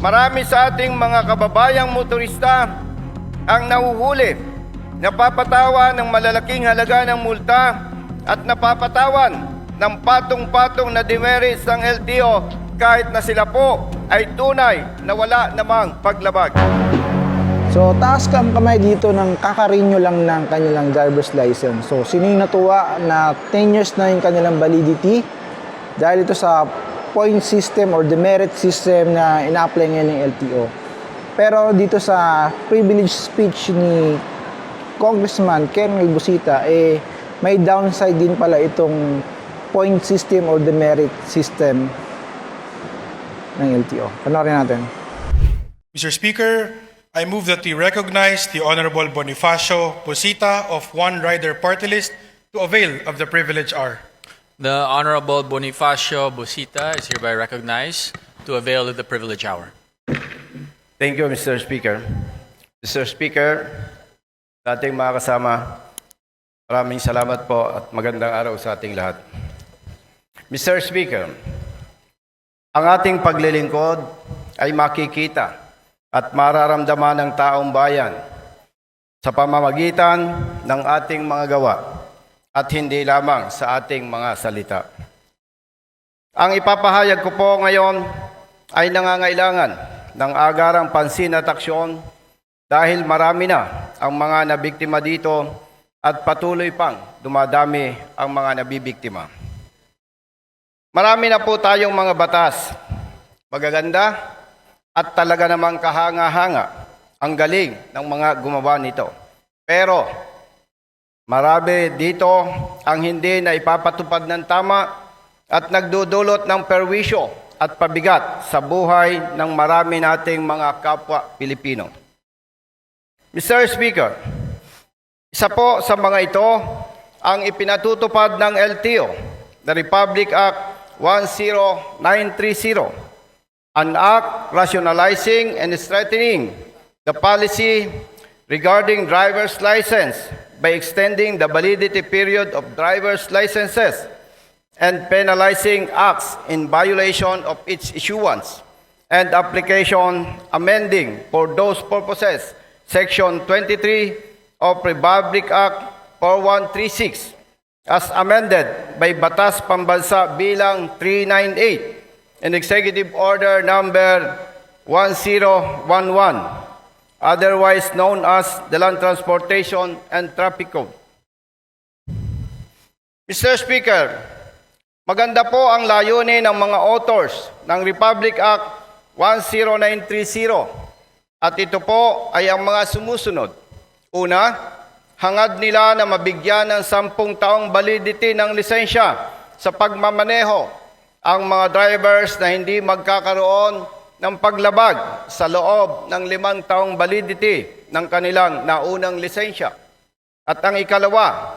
Marami sa ating mga kababayang motorista ang nahuhuli, napapatawa ng malalaking halaga ng multa at napapatawan ng patong-patong na demerits ng LTO kahit na sila po ay tunay na wala namang paglabag. So, taas ka ang kamay dito ng kakarinyo lang ng kanilang driver's license. So, sino yung natuwa na 10 years na yung kanilang validity dahil ito sa point system or demerit system na ina-apply ngayon ng LTO. Pero dito sa privilege speech ni Congressman Colonel Busita, eh, may downside din pala itong point system or demerit system ng LTO. Panoorin natin. Mr. Speaker, I move that we recognize the Honorable Bonifacio Posita of One Rider Party List to avail of the privilege hour. The Honorable Bonifacio Busita is hereby recognized to avail of the privilege hour. Thank you, Mr. Speaker. Mr. Speaker, ating mga kasama, maraming salamat po at magandang araw sa ating lahat. Mr. Speaker, ang ating paglilingkod ay makikita at mararamdaman ng taong bayan sa pamamagitan ng ating mga gawa at hindi lamang sa ating mga salita. Ang ipapahayag ko po ngayon ay nangangailangan ng agarang pansin at aksyon dahil marami na ang mga nabiktima dito at patuloy pang dumadami ang mga nabibiktima. Marami na po tayong mga batas, magaganda at talaga namang kahanga-hanga ang galing ng mga gumawa nito. Pero marami dito ang hindi na ipapatupad ng tama at nagdudulot ng perwisyo at pabigat sa buhay ng marami nating mga kapwa Pilipino. Mr. Speaker, isa po sa mga ito ang ipinatutupad ng LTO, the Republic Act 10930, an act rationalizing and strengthening the policy regarding driver's license by extending the validity period of driver's licenses and penalizing acts in violation of its issuance and application amending for those purposes Section 23 of Republic Act 4136 as amended by Batas Pambansa bilang 398 and Executive Order number 1011 otherwise known as the Land Transportation and Traffic Code. Mr. Speaker, Maganda po ang layunin ng mga authors ng Republic Act 10930 at ito po ay ang mga sumusunod. Una, hangad nila na mabigyan ng sampung taong validity ng lisensya sa pagmamaneho ang mga drivers na hindi magkakaroon ng paglabag sa loob ng limang taong validity ng kanilang naunang lisensya. At ang ikalawa,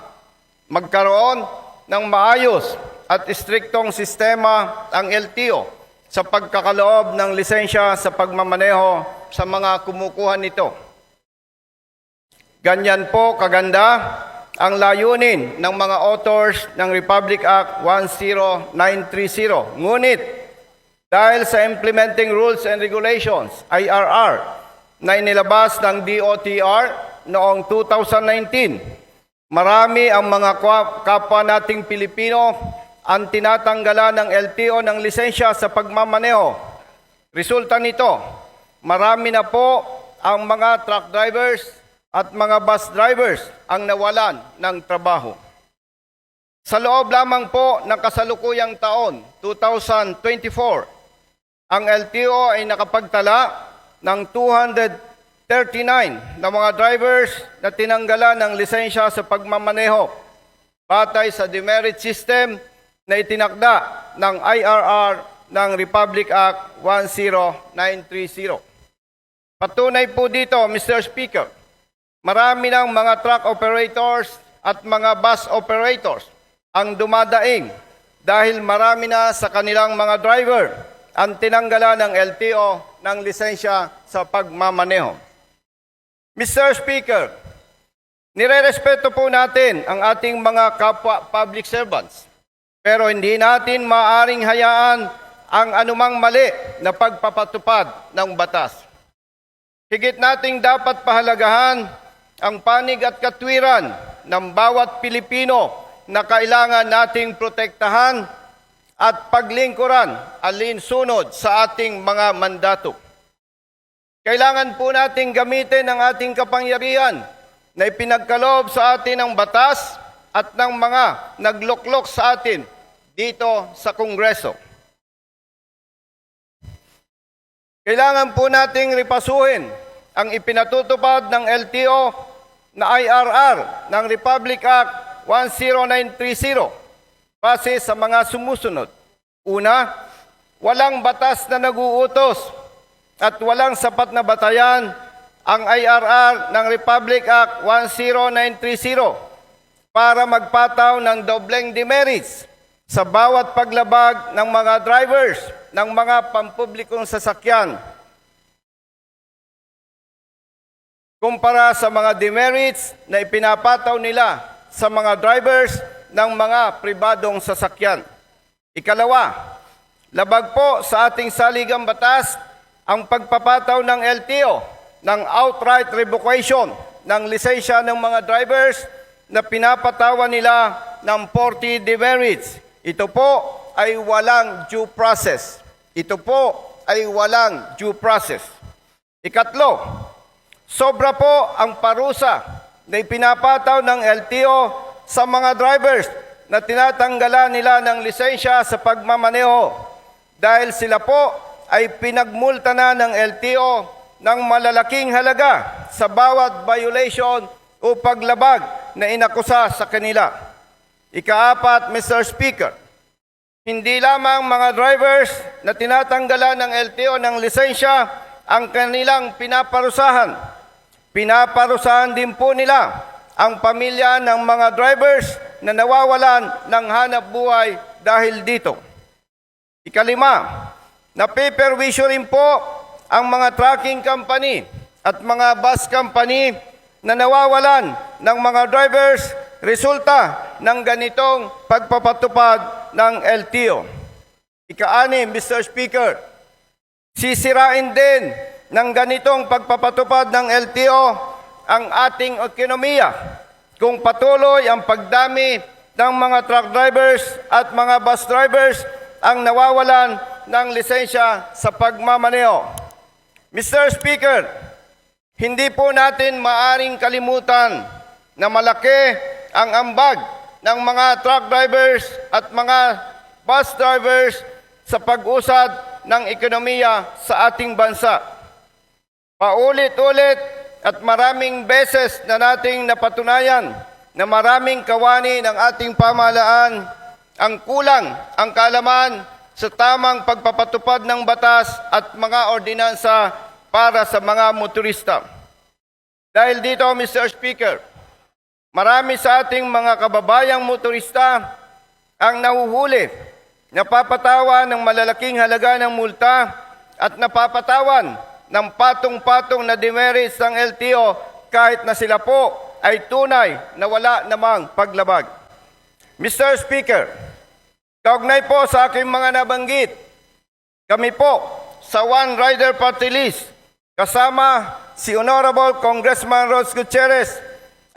magkaroon ng maayos at istriktong sistema ang LTO sa pagkakaloob ng lisensya sa pagmamaneho sa mga kumukuha nito. Ganyan po kaganda ang layunin ng mga authors ng Republic Act 10930. Ngunit dahil sa Implementing Rules and Regulations, IRR, na inilabas ng DOTR noong 2019, marami ang mga kapwa nating Pilipino ang tinatanggalan ng LTO ng lisensya sa pagmamaneho. Resulta nito, marami na po ang mga truck drivers at mga bus drivers ang nawalan ng trabaho. Sa loob lamang po ng kasalukuyang taon, 2024, ang LTO ay nakapagtala ng 239 na mga drivers na tinanggalan ng lisensya sa pagmamaneho batay sa demerit system na itinakda ng IRR ng Republic Act 10930. Patunay po dito, Mr. Speaker, marami ng mga truck operators at mga bus operators ang dumadaing dahil marami na sa kanilang mga driver ang tinanggalan ng LTO ng lisensya sa pagmamaneho. Mr. Speaker, nirerespeto po natin ang ating mga kapwa public servants. Pero hindi natin maaring hayaan ang anumang mali na pagpapatupad ng batas. Higit nating dapat pahalagahan ang panig at katwiran ng bawat Pilipino na kailangan nating protektahan at paglingkuran alinsunod sa ating mga mandato. Kailangan po nating gamitin ang ating kapangyarihan na ipinagkaloob sa atin ng batas at ng mga nagluklok sa atin dito sa Kongreso. Kailangan po nating ripasuhin ang ipinatutupad ng LTO na IRR ng Republic Act 10930 base sa mga sumusunod. Una, walang batas na naguutos at walang sapat na batayan ang IRR ng Republic Act 10930 para magpataw ng dobleng demerits sa bawat paglabag ng mga drivers ng mga pampublikong sasakyan kumpara sa mga demerits na ipinapataw nila sa mga drivers ng mga pribadong sasakyan. Ikalawa, labag po sa ating saligang batas ang pagpapataw ng LTO ng outright revocation ng lisensya ng mga drivers na pinapatawan nila ng 40 demerits. Ito po ay walang due process. Ito po ay walang due process. Ikatlo, sobra po ang parusa na ipinapataw ng LTO sa mga drivers na tinatanggalan nila ng lisensya sa pagmamaneho dahil sila po ay pinagmulta na ng LTO ng malalaking halaga sa bawat violation o paglabag na inakusa sa kanila. Ikaapat, Mr. Speaker, hindi lamang mga drivers na tinatanggalan ng LTO ng lisensya ang kanilang pinaparusahan. Pinaparusahan din po nila ang pamilya ng mga drivers na nawawalan ng hanap buhay dahil dito. Ikalima, na paperwisyo rin po ang mga trucking company at mga bus company na nawawalan ng mga drivers resulta ng ganitong pagpapatupad ng LTO. Ika-anim, Mr. Speaker, sisirain din ng ganitong pagpapatupad ng LTO ang ating ekonomiya kung patuloy ang pagdami ng mga truck drivers at mga bus drivers ang nawawalan ng lisensya sa pagmamaneho. Mr. Speaker, hindi po natin maaring kalimutan na malaki ang ambag ng mga truck drivers at mga bus drivers sa pag-usad ng ekonomiya sa ating bansa. Paulit-ulit at maraming beses na nating napatunayan na maraming kawani ng ating pamahalaan ang kulang ang kaalaman sa tamang pagpapatupad ng batas at mga ordinansa para sa mga motorista. Dahil dito, Mr. Speaker, marami sa ating mga kababayang motorista ang nahuhuli, napapatawa ng malalaking halaga ng multa at napapatawan ng patong-patong na demerits ng LTO kahit na sila po ay tunay na wala namang paglabag. Mr. Speaker, kaugnay po sa aking mga nabanggit, kami po sa One Rider Party List kasama si Honorable Congressman Rose Gutierrez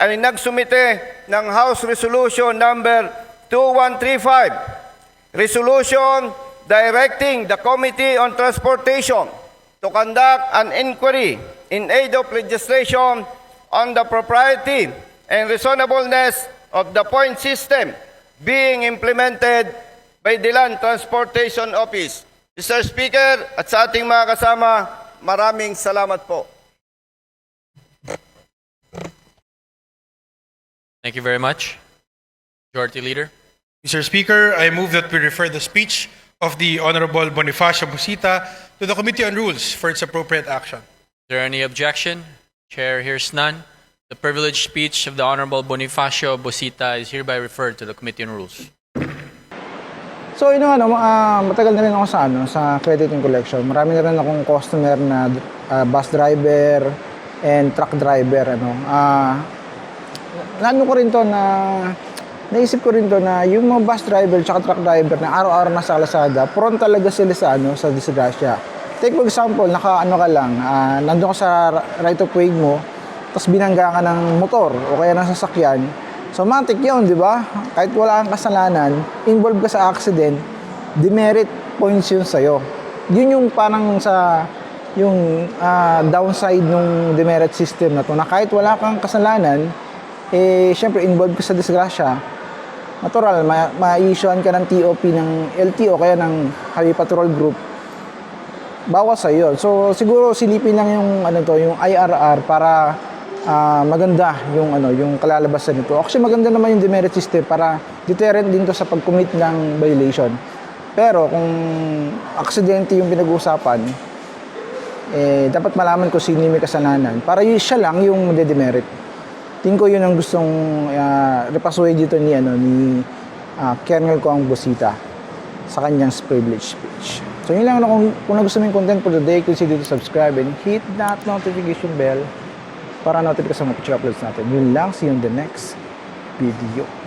ay nagsumite ng House Resolution number 2135 Resolution directing the Committee on Transportation to conduct an inquiry in aid of legislation on the propriety and reasonableness of the point system being implemented by the Land Transportation Office. Mr. Speaker, at sa ating mga kasama, maraming salamat po. Thank you very much. Majority Leader. Mr. Speaker, I move that we refer the speech of the Honorable Bonifacio Busita to the Committee on Rules for its appropriate action. Is there any objection? Chair hears none. The privileged speech of the Honorable Bonifacio Bosita is hereby referred to the Committee on Rules. So, yun ano, ah, matagal na rin ako sa, ano, sa credit and collection. Marami na rin akong customer na ah, bus driver and truck driver. Ano. Ah, naano ko rin to na naisip ko rin to na yung mga bus driver tsaka truck driver na araw-araw nasa kalsada, prone talaga sila sa ano, sa disgrasya. Take for example, naka ano ka lang, ah, nandun ka sa right of way mo, tapos binangga ka ng motor o kaya ng sasakyan. So, yun, di ba? Kahit wala kang kasalanan, involved ka sa accident, demerit points yun sa'yo. Yun yung parang sa yung ah, downside ng demerit system na to na kahit wala kang kasalanan, eh, syempre involved ka sa disgrasya, natural, ma- ma-issuean ka ng TOP ng LTO kaya ng Highway Patrol Group, bawas sa yun. So siguro silipin lang yung ano to, yung IRR para ah, maganda yung ano, yung kalalabasan nito. Actually maganda naman yung demerit system para deterrent din to sa pag-commit ng violation. Pero kung aksidente yung pinag-uusapan, eh, dapat malaman ko sino yung may kasalanan para yun siya lang yung demerit. Tingin ko yun ang gustong uh, repasuhin dito ni, ano, ni ah, Colonel Kong Busita sa kanyang privilege speech. So yun lang, ano, kung, kung nagustuhan mo yung content for today, consider to subscribe and hit that notification bell para notify sa mga future uploads natin. Yun lang, see you in the next video.